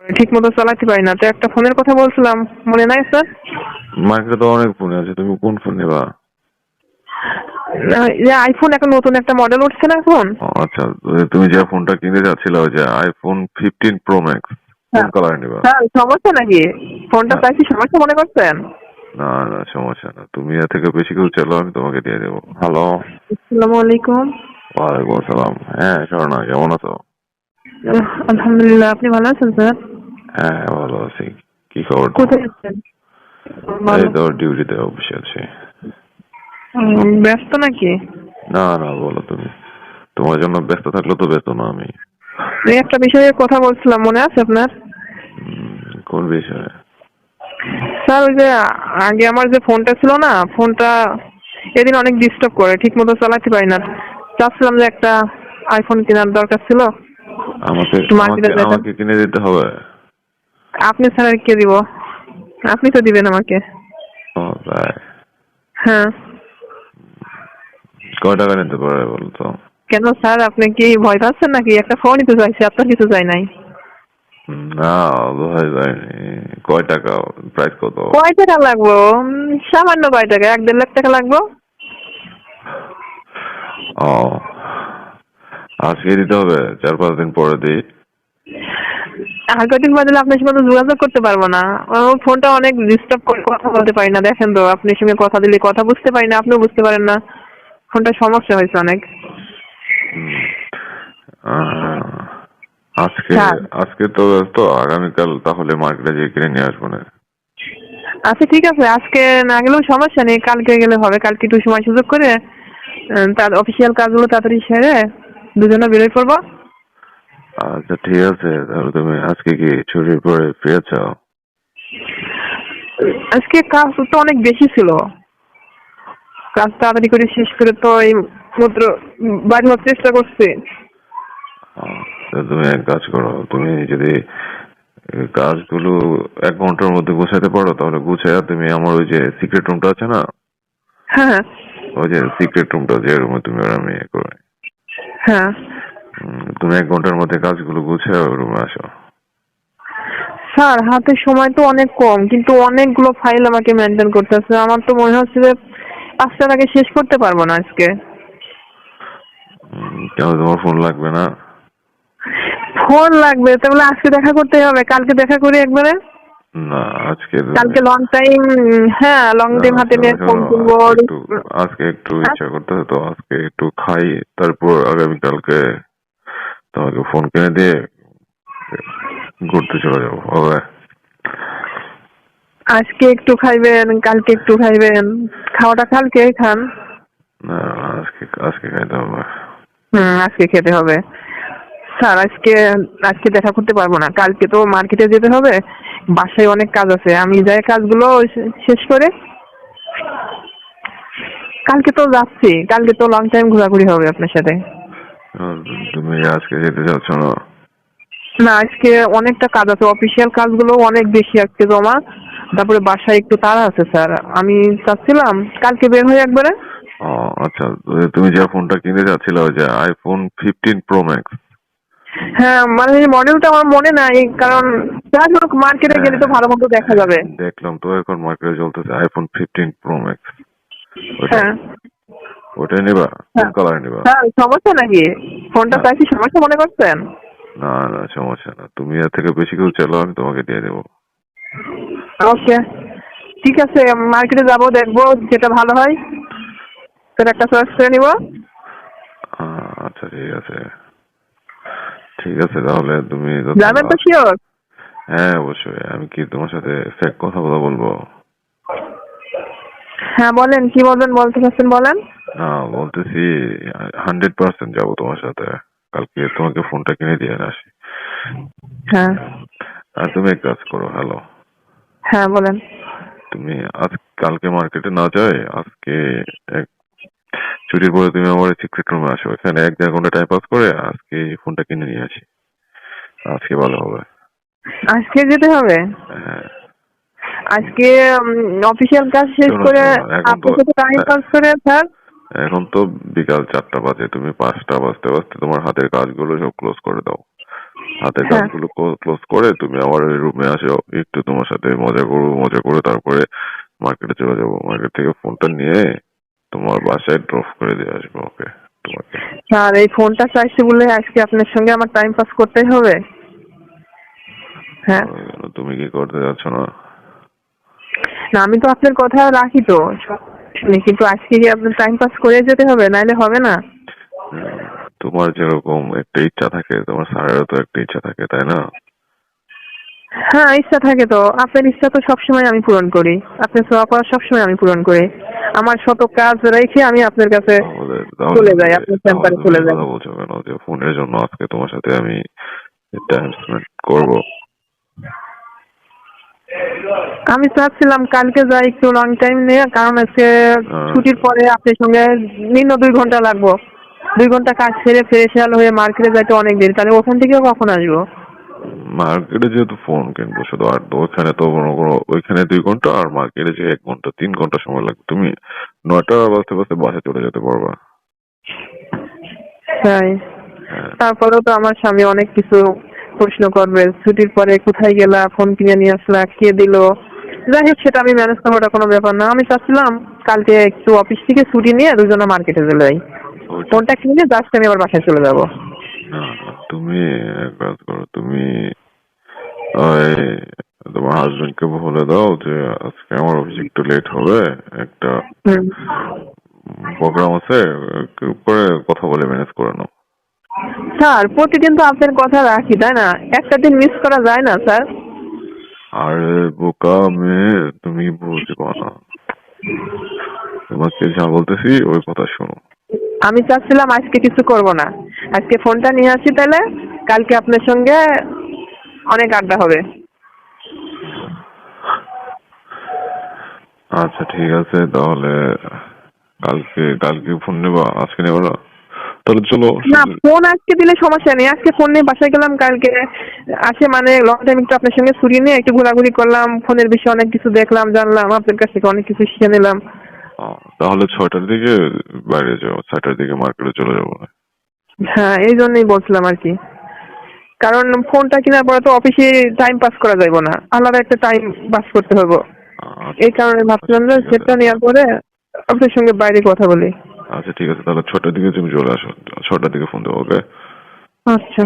ঠিক মতো চালাতে পারি না। তো একটা ফোনের কথা বলছিলাম মনে নাই স্যার? মার্কেটে তো অনেক ফোন আছে তুমি কোন ফোন নেবা? যে আইফোন এখন নতুন একটা মডেল উঠছে না এখন? আচ্ছা তুমি যে ফোনটা কিনতে যাচ্ছিলে ওই যে আইফোন ফিফটিন প্রো ম্যাক্স কোন হ্যাঁ। কালার নেবা? হ্যাঁ সমস্যা নাকি? ফোনটা হ্যাঁ। চাইছি সমস্যা মনে করছেন? না না সমস্যা না। তুমি এর থেকে বেশি কিছু চাইলেও আমি তোমাকে দিয়ে দেবো। হ্যালো আসসালামু আলাইকুম। ওয়ালাইকুম আসসালাম। হ্যাঁ শোনা কেমন আছো? আলহামদুলিল্লাহ আপনি ভালো আছেন স্যার? হ্যাঁ ভালো আছি। কি খবর কোথায় আছেন? এই তো ডিউটিতে অফিসে আছি। ব্যস্ত নাকি? না না বলো তুমি। তোমার জন্য ব্যস্ত থাকলে তো ব্যস্ত না আমি। এই একটা বিষয়ে কথা বলছিলাম মনে আছে আপনার? কোন বিষয়ে? স্যার ওই যে আগে আমার যে ফোনটা ছিল না ফোনটা এদিন অনেক ডিস্টার্ব করে ঠিক মতো চালাতে পারি না। চাচ্ছিলাম যে একটা আইফোন কেনার দরকার ছিল। আমাকে আমাকে কিনে দিতে হবে। আপনি ছাড়া কে দিব? আপনি তো দিবেন আমাকে। ও তাই? হ্যাঁ। কয় টাকা নিতে পারে বলো তো কেন স্যার আপনি কি ভয় পাচ্ছেন নাকি? একটা ফোনই তো চাইছি আপনার কিছু চাই নাই। না ভাই যায়নি। কয় টাকা? প্রাইস কত? কয় টাকা লাগবো? সামান্য কয় টাকা এক দেড় লাখ টাকা লাগবো। ও আজকে দিতে হবে। চার পাঁচ দিন পরে দিই। আর কয়দিন বাদে আপনার সঙ্গে তো যোগাযোগ করতে পারব না? আমার ফোনটা অনেক ডিস্টার্ব করে কথা বলতে পারি না দেখেন তো। আপনার সঙ্গে কথা দিলে কথা বুঝতে পারি না আপনিও বুঝতে পারেন না। ফোনটা সমস্যা হয়েছে অনেক। আজকে আজকে তো ব্যস্ত। আগামীকাল তাহলে মার্কেটে গিয়ে কিনে নিয়ে আসব না। আচ্ছা ঠিক আছে। আজকে না গেলেও সমস্যা নেই। কালকে গেলে হবে। কালকে একটু সময় সুযোগ করে তার অফিসিয়াল কাজগুলো তাড়াতাড়ি সেরে দুজনে বেরোয় পড়ব আচ্ছা ঠিক আছে। তাহলে তুমি আজকে কি ছুটির পরে ফ্রি আজকে কাজ তো অনেক বেশি ছিল। কাজ তাড়াতাড়ি করে শেষ করে তো এই মাত্র বাড়ি হওয়ার চেষ্টা করছি। তুমি এক কাজ করো। তুমি যদি কাজগুলো এক ঘণ্টার মধ্যে গুছাতে পারো তাহলে গুছাইয়া তুমি আমার ওই যে সিক্রেট রুমটা আছে না? হ্যাঁ ওই যে সিক্রেট রুমটা যে রুমে তুমি আর আমি করে। হ্যাঁ। তুমি এক ঘণ্টার মধ্যে কাজগুলো গুছিয়ে রুমে আসো। স্যার হাতে সময় তো অনেক কম কিন্তু অনেকগুলো ফাইল আমাকে মেনটেন করতে হচ্ছে আমার তো মনে হচ্ছে যে পাঁচটার আগে শেষ করতে পারব না আজকে। কেন তোমার ফোন লাগবে না? ফোন লাগবে তাহলে আজকে দেখা করতে হবে কালকে দেখা করি একবারে। না আজকে কালকে লং টাইম হ্যাঁ লং টাইম হাতে নিয়ে ফোন একটু আজকে একটু ইচ্ছা করতেছে তো আজকে একটু খাই তারপর আগামীকালকে তোমাকে ফোন কিনে দিয়ে ঘুরতে চলে যাব হবে? আজকে একটু খাইবেন কালকে একটু খাইবেন খাওয়াটা কালকে খান। না আজকে আজকে খাইতে হবে। হুম আজকে খেতে হবে। স্যার আজকে আজকে দেখা করতে পারব না কালকে তো মার্কেটে যেতে হবে বাসায় অনেক কাজ আছে। আমি যাই কাজগুলো শেষ করে কালকে তো যাচ্ছি। কালকে তো লং টাইম ঘোরাঘুরি হবে আপনার সাথে। তুমি আজকে যেতে চাচ্ছ না? না আজকে অনেকটা কাজ আছে। অফিসিয়াল কাজগুলো অনেক বেশি আজকে জমা। তারপরে বাসায় একটু তাড়া আছে স্যার। আমি চাচ্ছিলাম কালকে বের হয়ে একবারে। ও আচ্ছা। তুমি যে ফোনটা কিনতে যাচ্ছিলে ওই যে আইফোন ফিফটিন প্রো ম্যাক্স হ্যাঁ মানে মডেলটা আমার মনে নাই কারণ যাই হোক মার্কেটে গেলে তো ভালো মতো দেখা যাবে। দেখলাম তো এখন মার্কেটে চলতেছে আইফোন ফিফটিন প্রো ম্যাক্স হ্যাঁ। ওটা নিবা? কোন হ্যাঁ। কালার নিবা? হ্যাঁ সমস্যা নাকি? ফোনটা হ্যাঁ। চাইছি সমস্যা মনে করছেন? না না সমস্যা না। তুমি এর থেকে বেশি কিছু চাইলেও আমি তোমাকে দিয়ে দেবো। ওকে। ঠিক আছে মার্কেটে যাব দেখব যেটা ভালো হয়। সেটা একটা চয়েস করে নিব। আচ্ছা ঠিক আছে। ঠিক আছে তাহলে তুমি যাবেন তো শিওর হ্যাঁ অবশ্যই। আমি কি তোমার সাথে ফেক কথা বলা বলব? হ্যাঁ বলেন কি বলবেন বলতে চাচ্ছেন বলেন? না বলতেছি হান্ড্রেড পার্সেন্ট যাব তোমার সাথে। কালকে তোমাকে ফোনটা কিনে দিয়ে আসি। হ্যাঁ। আর তুমি এক কাজ করো হ্যালো হ্যাঁ বলেন। তুমি আজ কালকে মার্কেটে না যাই আজকে এক ছুটির পরে তুমি আমার সিক্রেট রুমে আসো। এখানে এক দেড় ঘণ্টা টাইম পাস করে আজকে ফোনটা কিনে নিয়ে আসি। আজকে ভালো হবে। আজকে যেতে হবে? হ্যাঁ। আজকে অফিসিয়াল কাজ শেষ করে আপনার সাথে টাইম পাস করে স্যার এখন তো বিকাল চারটা বাজে তুমি পাঁচটা বাজতে বাজতে তোমার হাতের কাজগুলো সব ক্লোজ করে দাও। হাতের হ্যাঁ। কাজগুলো ক্লোজ করে তুমি আমার ওই রুমে আসো। একটু তোমার সাথে মজা করব মজা করে তারপরে মার্কেটে চলে যাব। মার্কেট থেকে ফোনটা নিয়ে তোমার বাসায় ড্রপ করে দিয়ে আসব ওকে তোমাকে। স্যার এই ফোনটা চাইছি বলে আজকে আপনার সঙ্গে আমার টাইম পাস করতেই হবে। হ্যাঁ। তুমি কি করতে যাচ্ছ না? না আমি তো আপনার কথা রাখি তো। শুনি কিন্তু আজকে কি আপনার টাইম পাস করে যেতে হবে? নাইলে হবে না তোমার যেরকম একটা ইচ্ছা থাকে তোমার স্যারেরও তো একটা ইচ্ছা থাকে তাই না? হ্যাঁ ইচ্ছা থাকে তো। আপনার ইচ্ছা তো সবসময় আমি পূরণ করি। আপনার সেবা করা সবসময় আমি পূরণ করি। আমার শত কাজ রেখে আমি আপনার কাছে চলে যাই, আপনার চেম্বারে চলে যাই। কথা বলছো কেন? যে ফোনের জন্য আজকে তোমার সাথে আমি টাইম স্পেন্ড করব। আমি চাচ্ছিলাম কালকে যাই একটু লং টাইম নিয়ে কারণ আজকে হ্যাঁ। ছুটির পরে আপনার সঙ্গে নিম্ন দুই ঘণ্টা লাগবো। দুই ঘণ্টা কাজ সেরে ফ্রেশাল হয়ে মার্কেটে যাইতে অনেক দেরি। তাহলে ওখান থেকে কখন আসব? মার্কেটে যেহেতু ফোন কিনবো শুধু আর তো ওইখানে তো মনে করো ওইখানে দুই ঘণ্টা আর মার্কেটে যে এক ঘণ্টা তিন ঘণ্টা সময় লাগবে। তুমি নয়টা বাজতে বাজতে বাসে চলে যেতে পারবা। তাই? হ্যাঁ। তারপরেও তো আমার স্বামী অনেক কিছু প্রশ্ন করবে ছুটির পরে কোথায় গেলা ফোন কিনে নিয়ে আসলা কে দিল? যাই হোক সেটা আমি ম্যানেজ করব কোনো ব্যাপার না। আমি চাচ্ছিলাম কালকে একটু অফিস থেকে ছুটি নিয়ে দুজনে মার্কেটে চলে যাই। ফোনটা কিনে জাস্ট আমি আবার বাসায় চলে যাব। না, তুমি এক কাজ করো তুমি ওই তোমার হাজবেন্ড কে বলে দাও যে আজকে আমার অফিস একটু লেট হবে একটা প্রোগ্রাম আছে করে কথা বলে ম্যানেজ করে নাও। স্যার প্রতিদিন তো আপনার কথা রাখি তাই না? একটা দিন মিস করা যায় না স্যার? আরে বোকা মেয়ে তুমি বুঝব না। তোমাকে যা বলতেছি ওই কথা শোনো। আমি চাচ্ছিলাম আজকে কিছু করব না। আজকে ফোনটা নিয়ে আসি তাহলে কালকে আপনার সঙ্গে অনেক আড্ডা হবে। আচ্ছা ঠিক আছে তাহলে কালকে কালকে ফোন নেবা আজকে নেবা না? তাহলে চলো না ফোন আজকে দিলে সমস্যা নেই আজকে ফোন নিয়ে বাসায় গেলাম কালকে আসে মানে লং টাইম একটু আপনার সঙ্গে ছুটি নিয়ে একটু ঘোরাঘুরি করলাম ফোনের বিষয়ে অনেক কিছু দেখলাম জানলাম আপনার কাছ থেকে অনেক কিছু শিখে নিলাম। তাহলে ছয়টার দিকে বাইরে যাব ছয়টার দিকে মার্কেটে চলে যাব। হ্যাঁ এই জন্যই বলছিলাম আর কি। কারণ ফোনটা কেনার পরে তো অফিসে টাইম পাস করা যাবে না। আলাদা একটা টাইম পাস করতে হবে আচ্ছা, এই কারণে ভাবছিলাম যে সেটা নেওয়ার পরে আপনার সঙ্গে বাইরে কথা বলি। আচ্ছা ঠিক আছে। তাহলে ছটার দিকে তুমি চলে আসো। ছটার দিকে ফোন দেবো ওকে আচ্ছা।